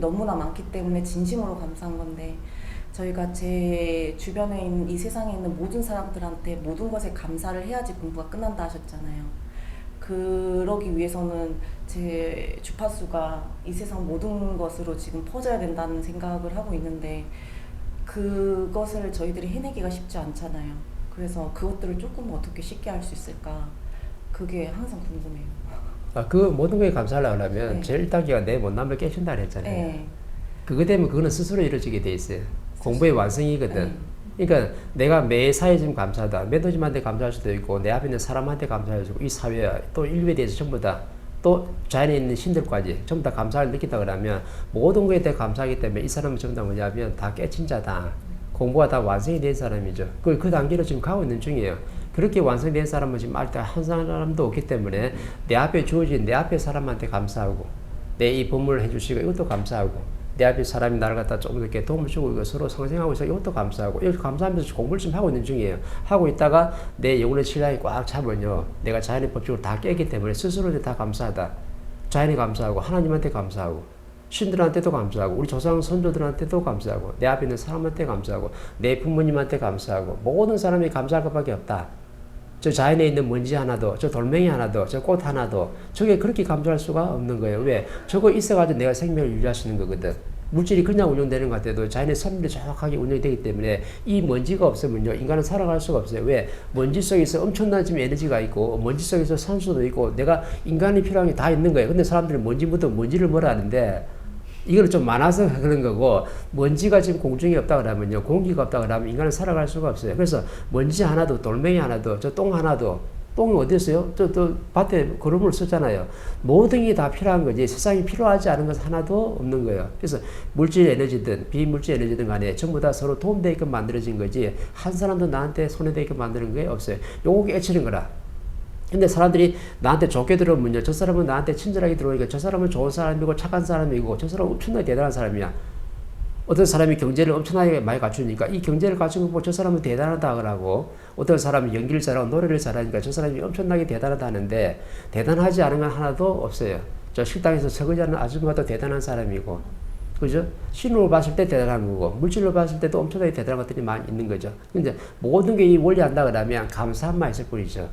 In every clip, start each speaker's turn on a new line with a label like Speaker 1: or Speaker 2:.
Speaker 1: 너무나 많기 때문에 진심으로 감사한 건데 저희가 제 주변에 있는 이 세상에 있는 모든 사람들한테 모든 것에 감사를 해야지 공부가 끝난다 하셨잖아요. 그러기 위해서는 제 주파수가 이 세상 모든 것으로 지금 퍼져야 된다는 생각을 하고 있는데 그것을 저희들이 해내기가 쉽지 않잖아요. 그래서 그것들을 조금 어떻게 쉽게 할 수 있을까? 그게 항상 궁금해요.
Speaker 2: 아, 그 모든 거에 감사하려고 하면
Speaker 1: 네.
Speaker 2: 제일 단계가 내 못남을 깨준다 그랬잖아요.
Speaker 1: 네.
Speaker 2: 그거 되면 그거는 스스로 이루어지게 돼 있어요. 공부의 완성이거든.
Speaker 1: 네.
Speaker 2: 그러니까 내가 매 사회에 지금 감사하다. 매도님한테 감사할 수도 있고 내 앞에 있는 사람한테 감사해주고 이 사회 또 인류에 대해서 전부 다 또 자연에 있는 신들까지 전부 다 감사를 느낀다 그러면 모든 거에 대해 감사하기 때문에 이 사람은 전부 다 뭐냐면 다 깨친 자다. 공부가 다 완성이 된 사람이죠. 그, 그 단계로 지금 가고 있는 중이에요. 그렇게 완성된 사람은 지금 아직 한 사람도 없기 때문에 내 앞에 주어진 내 앞에 사람한테 감사하고 내이 법문을 해주시고 이것도 감사하고 내 앞에 사람이 나를 갖다 조금 이렇게 도움을 주고 이거 서로 상생하고 있어 이것도 감사하고 이렇게 감사하면서 공부를 좀 하고 있는 중이에요. 하고 있다가 내 영혼의 신랑이 꽉 차면요. 내가 자연의 법칙을 다 깼기 때문에 스스로 다 감사하다. 자연에 감사하고 하나님한테 감사하고 신들한테도 감사하고 우리 조상 선조들한테도 감사하고 내 앞에 있는 사람한테 감사하고 내 부모님한테 감사하고 모든 사람이 감사할 것밖에 없다. 저 자연에 있는 먼지 하나도, 저 돌멩이 하나도, 저 꽃 하나도, 저게 그렇게 감사할 수가 없는 거예요. 왜? 저거 있어가지고 내가 생명을 유지할 수 있는 거거든. 물질이 그냥 운영되는 것 같아도 자연의 섭리로 정확하게 운영이 되기 때문에 이 먼지가 없으면요, 인간은 살아갈 수가 없어요. 왜? 먼지 속에서 엄청난 지금 에너지가 있고, 먼지 속에서 산소도 있고, 내가 인간이 필요한 게 다 있는 거예요. 근데 사람들이 먼지부터 먼지를 뭐라 하는데, 이거는 좀 많아서 그런 거고 먼지가 지금 공중에 없다 그러면요 공기가 없다 그러면 인간은 살아갈 수가 없어요 그래서 먼지 하나도 돌멩이 하나도 저 똥 하나도 똥이 어디 있어요? 또, 또 밭에 거름을 쓰잖아요. 모든 게 다 필요한 거지 세상에 필요하지 않은 것 하나도 없는 거예요. 그래서 물질 에너지든 비물질 에너지든 간에 전부 다 서로 도움되게끔 만들어진 거지 한 사람도 나한테 손해되게끔 만드는 게 없어요. 요거 깨치는 거라. 근데 사람들이 나한테 좋게 들어오면요. 저 사람은 나한테 친절하게 들어오니까 저 사람은 좋은 사람이고 착한 사람이고 저 사람은 엄청나게 대단한 사람이야. 어떤 사람이 경제를 엄청나게 많이 갖추니까 이 경제를 갖춘 거 보고 저 사람은 대단하다 그러고 어떤 사람이 연기를 잘하고 노래를 잘하니까 저 사람이 엄청나게 대단하다 하는데 대단하지 않은 건 하나도 없어요. 저 식당에서 설거지 하는 아줌마도 대단한 사람이고 그죠? 신으로 봤을 때 대단한 거고 물질로 봤을 때도 엄청나게 대단한 것들이 많이 있는 거죠. 근데 모든 게 이 원리 한다 그러면 감사함만 있을 뿐이죠.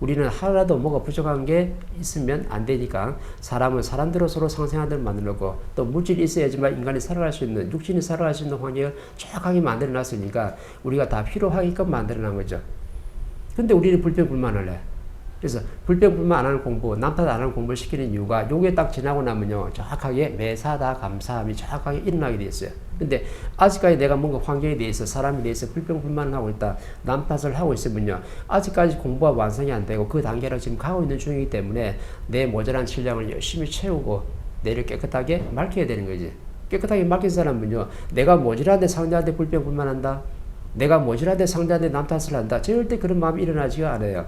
Speaker 2: 우리는 하나라도 뭐가 부족한 게 있으면 안 되니까 사람은 사람대로 서로 상생하도록 만들고 또 물질이 있어야지만 인간이 살아갈 수 있는 육신이 살아갈 수 있는 환경을 정확하게 만들어 놨으니까 우리가 다 필요하게끔 만들어 놓은 거죠. 근데 우리는 불평불만을 해. 그래서 불평불만 안 하는 공부, 남탓 안 하는 공부를 시키는 이유가 요게 딱 지나고 나면요. 정확하게 매사다 감사함이 정확하게 일어나게 돼 있어요. 근데 아직까지 내가 뭔가 환경에 대해서 사람에 대해서 불평불만을 하고 있다. 남 탓을 하고 있으면요. 아직까지 공부가 완성이 안 되고 그 단계로 지금 가고 있는 중이기 때문에 내 모자란 질량을 열심히 채우고 내를 깨끗하게 맑혀야 되는 거지. 깨끗하게 맑힌 사람은요. 내가 모자란데 상대한테 불평불만한다. 내가 모자란데 상대한테 남 탓을 한다. 절대 그런 마음이 일어나지가 않아요.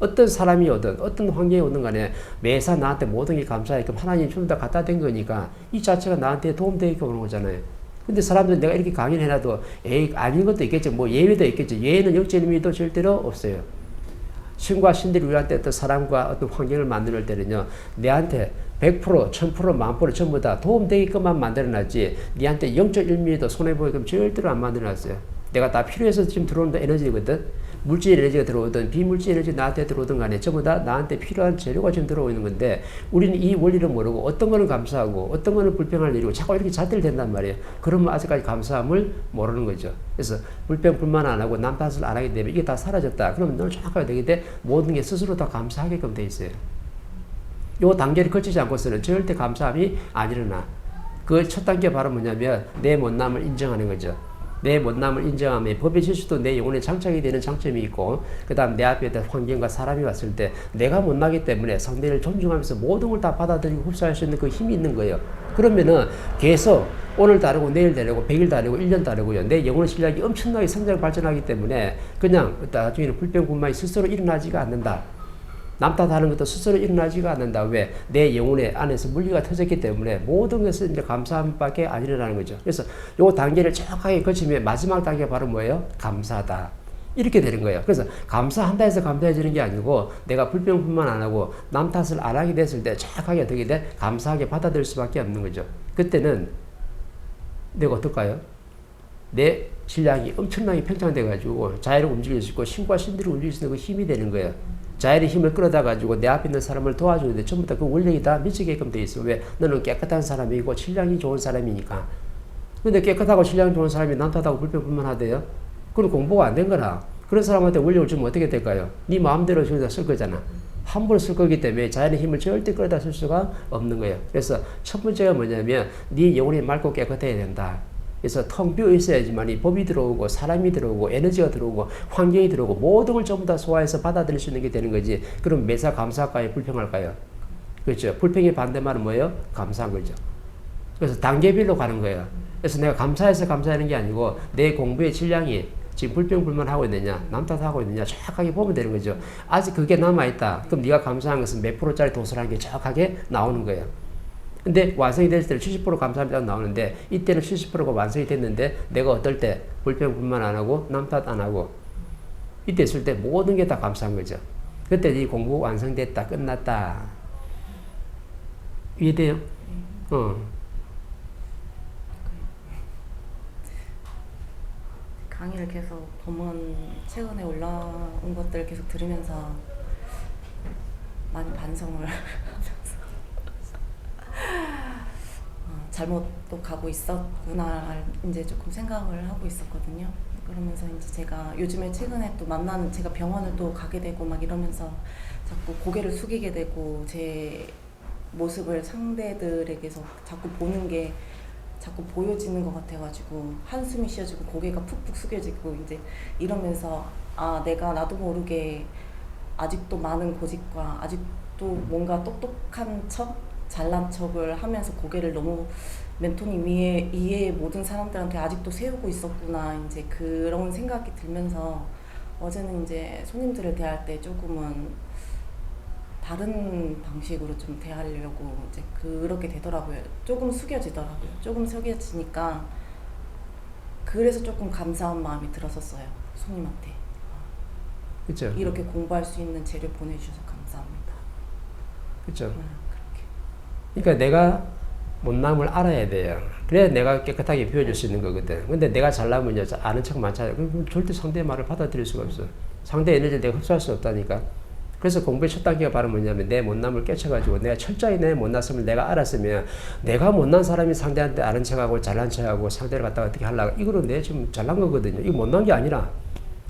Speaker 2: 어떤 사람이 오든 어떤 환경이 오든 간에 매사 나한테 모든 게 감사하게끔 하나님 좀더 갖다 댄 거니까 이 자체가 나한테 도움되게끔 오는 거잖아요. 근데 사람들은 내가 이렇게 강의를 해놔도 에이 아닌 것도 있겠죠. 뭐 예외도 있겠죠. 예외는 역적 의미도 절대로 없어요. 신과 신들이 우리한테 어떤 사람과 어떤 환경을 만들 때는요, 내한테 100%, 1000%, 만프로 전부 다 도움되게끔만 만들어놨지, 니한테 0.1mm도 손해보게끔 절대로 안 만들어놨어요. 내가 다 필요해서 지금 들어오는 에너지거든. 물질 에너지가 들어오든 비물질 에너지 나한테 들어오든 간에 전부 다 나한테 필요한 재료가 지금 들어오는 건데 우리는 이 원리를 모르고 어떤 거는 감사하고 어떤 거는 불평할 일이고 자꾸 이렇게 잣대를 댄단 말이에요. 그러면 아직까지 감사함을 모르는 거죠. 그래서 불평 불만 안 하고 남 탓을 안 하기 때문에 이게 다 사라졌다. 그러면 너는 정확하게 때문에 모든 게 스스로 다 감사하게끔 돼 있어요. 요 단계를 거치지 않고서는 절대 감사함이 안 일어나. 그 첫 단계 바로 뭐냐면 내 못남을 인정하는 거죠. 내 못남을 인정하면 법의 실수도 내 영혼에 장착이 되는 장점이 있고 그 다음 내 앞에 있는 환경과 사람이 왔을 때 내가 못나기 때문에 상대를 존중하면서 모든 걸 다 받아들이고 흡수할 수 있는 그 힘이 있는 거예요. 그러면은 계속 오늘 다르고 내일 다르고 100일 다르고 1년 다르고요. 내 영혼의 실력이 엄청나게 성장 발전하기 때문에 그냥 나중에는 불평불만이 스스로 일어나지가 않는다. 남 탓하는 것도 스스로 일어나지가 않는다. 왜? 내 영혼의 안에서 물리가 터졌기 때문에 모든 것은 이제 감사함밖에 안 일어나는 거죠. 그래서 요 단계를 정확하게 거치면 마지막 단계가 바로 뭐예요? 감사다. 이렇게 되는 거예요. 그래서 감사한다 해서 감사해지는 게 아니고 내가 불평불만 안 하고 남 탓을 안 하게 됐을 때 정확하게 어떻게 돼? 감사하게 받아들일 수밖에 없는 거죠. 그때는 내가 어떨까요? 내 신량이 엄청나게 팽창돼가지고 자연을 움직일 수 있고 신과 신들을 움직일 수 있는 그 힘이 되는 거예요. 자연의 힘을 끌어다 가지고 내 앞에 있는 사람을 도와주는데 전부 다 그 원력이 다 미치게끔 돼 있어. 왜? 너는 깨끗한 사람이고 신량이 좋은 사람이니까. 근데 깨끗하고 신량 좋은 사람이 남 탓하고 불평불만하대요. 그건 공부가 안 된 거라. 그런 사람한테 원력을 주면 어떻게 될까요? 네 마음대로 저기다 쓸 거잖아. 함부로 쓸 거기 때문에 자연의 힘을 절대 끌어다 쓸 수가 없는 거예요. 그래서 첫 번째가 뭐냐면 네 영혼이 맑고 깨끗해야 된다. 그래서 텅 비어 있어야지만 이 법이 들어오고 사람이 들어오고 에너지가 들어오고 환경이 들어오고 모든 걸 전부 다 소화해서 받아들일 수 있는 게 되는 거지. 그럼 매사 감사할까요? 불평할까요? 그렇죠. 불평의 반대말은 뭐예요? 감사한 거죠. 그래서 단계별로 가는 거예요. 그래서 내가 감사해서 감사하는 게 아니고 내 공부의 질량이 지금 불평불만하고 있느냐 남 탓하고 있느냐 정확하게 보면 되는 거죠. 아직 그게 남아있다. 그럼 네가 감사한 것은 몇 프로짜리 도서라는 게 정확하게 나오는 거예요. 근데 완성이 됐을 때는 70% 감사합니다 나오는데 이때는 70%가 완성이 됐는데 내가 어떨 때 불평불만 안 하고 남탓 안 하고 이때 있을 때 모든 게 다 감사한 거죠. 그때 이 공부 완성됐다 끝났다 이해돼요? 어.
Speaker 1: 강의를 계속 보면 최근에 올라온 것들 계속 들으면서 많이 반성을 하면서 어, 잘못 또 가고 있었구나 이제 조금 생각을 하고 있었거든요. 그러면서 이제 제가 요즘에 최근에 또 만나는 제가 병원을 또 가게 되고 막 이러면서 자꾸 고개를 숙이게 되고 제 모습을 상대들에게서 자꾸 보는 게 자꾸 보여지는 것 같아가지고 한숨이 쉬어지고 고개가 푹푹 숙여지고 이제 이러면서 아 내가 나도 모르게 아직도 많은 고집과 아직도 뭔가 똑똑한 척 잘난 척을 하면서 고개를 너무 멘토님 위에 이에 모든 사람들한테 아직도 세우고 있었구나 이제 그런 생각이 들면서 어제는 이제 손님들을 대할 때 조금은 다른 방식으로 좀 대하려고 이제 그렇게 되더라고요. 조금 숙여지더라고요. 조금 숙여지니까 그래서 조금 감사한 마음이 들었었어요. 손님한테
Speaker 2: 그렇죠.
Speaker 1: 이렇게 공부할 수 있는 재료 보내주셔서 감사합니다.
Speaker 2: 그렇죠.
Speaker 1: 음,
Speaker 2: 그러니까 내가 못남을 알아야 돼요. 그래야 내가 깨끗하게 비워줄 수 있는 거거든. 근데 내가 잘나면요, 아는 척 많잖아요. 그럼 절대 상대의 말을 받아들일 수가 없어. 상대 에너지를 내가 흡수할 수 없다니까. 그래서 공부의 첫 단계가 바로 뭐냐면 내 못남을 깨쳐가지고 내가 철저히 내 못났음을 내가 알았으면 내가 못난 사람이 상대한테 아는 척하고 잘난 척하고 상대를 갖다가 어떻게 하려고 이거는 내 지금 잘난 거거든요. 이거 못난 게 아니라.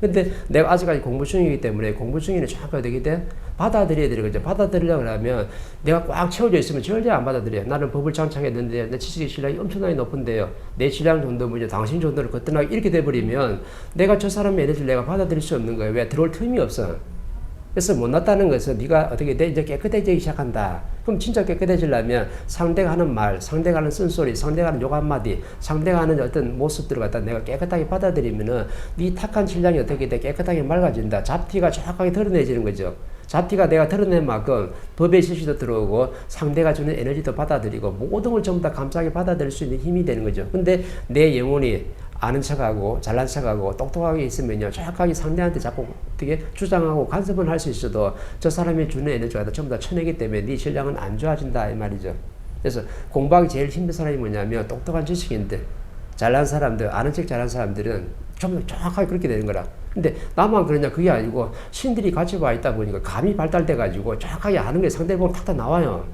Speaker 2: 근데 내가 아직까지 공부 중이기 때문에 공부 중에는 정확하게 어떻게 돼? 받아들여야 되는 거죠. 받아들이려고 하면 내가 꽉 채워져 있으면 절대 안 받아들여요. 나는 법을 장착했는데 내 지식의 신량이 엄청나게 높은데요. 내 신량 정도면 당신 정도를 거뜬하게 이렇게 돼버리면 내가 저 사람의 에너지를 내가 받아들일 수 없는 거예요. 왜? 들어올 틈이 없어. 그래서 못났다는 것은 네가 어떻게 돼 이제 깨끗해지기 시작한다. 그럼 진짜 깨끗해지려면 상대가 하는 말, 상대가 하는 쓴소리, 상대가 하는 욕 한마디, 상대가 하는 어떤 모습들을 갖다 내가 깨끗하게 받아들이면은 네 탁한 질량이 어떻게 돼 깨끗하게 맑아진다. 잡티가 정확하게 드러내지는 거죠. 잡티가 내가 드러낸 만큼 법의 실시도 들어오고 상대가 주는 에너지도 받아들이고 모든 걸 전부 다 감사하게 받아들일 수 있는 힘이 되는 거죠. 근데 내 영혼이 아는 척하고 잘난 척하고 똑똑하게 있으면요 정확하게 상대한테 자꾸 어떻게 주장하고 간섭을 할 수 있어도 저 사람이 주는 에너지가 전부 다 쳐내기 때문에 네 질량은 안 좋아진다 이 말이죠. 그래서 공부하기 제일 힘든 사람이 뭐냐면 똑똑한 지식인들 잘난 사람들 아는 척 잘한 사람들은 좀 정확하게 그렇게 되는 거라. 근데 나만 그러냐 그게 아니고 신들이 같이 와 있다 보니까 감이 발달돼 가지고 정확하게 아는 게 상대 보면 탁탁 나와요.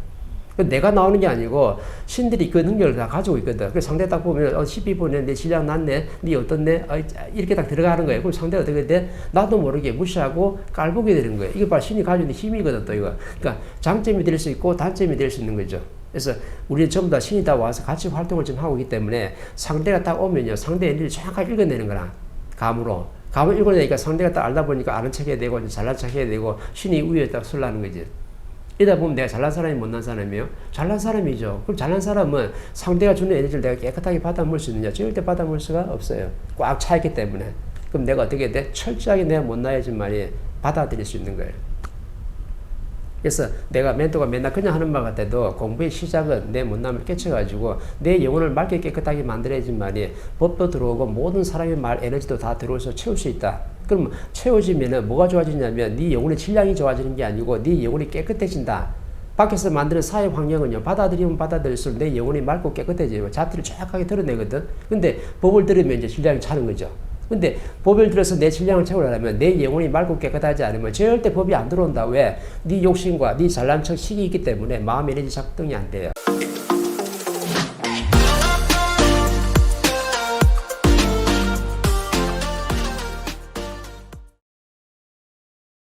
Speaker 2: 그 내가 나오는 게 아니고 신들이 그 능력을 다 가지고 있거든. 그 상대 딱 보면 어 12분에 내 질량 낮네, 네 어떻네, 어, 이렇게 딱 들어가는 거예요. 그럼 상대가 어떻게 돼? 나도 모르게 무시하고 깔보게 되는 거예요. 이게 바로 신이 가지고 있는 힘이거든 또 이거. 그러니까 장점이 될 수 있고 단점이 될 수 있는 거죠. 그래서 우리는 전부 다 신이 다 와서 같이 활동을 좀 하고 있기 때문에 상대가 딱 오면요 상대의 일을 정확하게 읽어내는 거라 감으로 감을 읽어내니까 상대가 딱 알다 보니까 아는 척 해야 되고 잘난 척 해야 되고 신이 위에 딱 설라는 거지. 이러다 보면 내가 잘난 사람이 못난 사람이에요? 잘난 사람이죠. 그럼 잘난 사람은 상대가 주는 에너지를 내가 깨끗하게 받아물 수 있느냐? 절대 받아물 수가 없어요. 꽉 차 있기 때문에. 그럼 내가 어떻게 돼? 철저하게 내가 못나야지 말이 받아들일 수 있는 거예요. 그래서 내가 멘토가 맨날 그냥 하는 말 같아도 공부의 시작은 내 못남을 깨쳐가지고 내 영혼을 맑게 깨끗하게 만들어야지 말이 법도 들어오고 모든 사람의 말 에너지도 다 들어오서 채울 수 있다. 그럼 채워지면은 뭐가 좋아지냐면 네 영혼의 질량이 좋아지는 게 아니고 네 영혼이 깨끗해진다. 밖에서 만드는 사회 환경은요 받아들이면 받아들일수록 내 영혼이 맑고 깨끗해지고 자태를 정확하게 드러내거든. 근데 법을 들으면 이제 신랑이 차는 거죠. 근데 법을 들어서 내 신랑을 채우려면 내 영혼이 맑고 깨끗하지 않으면 절대 법이 안 들어온다. 왜? 네 욕심과 네 잘난 척 식이 있기 때문에 마음의 에너지 작동이 안 돼요.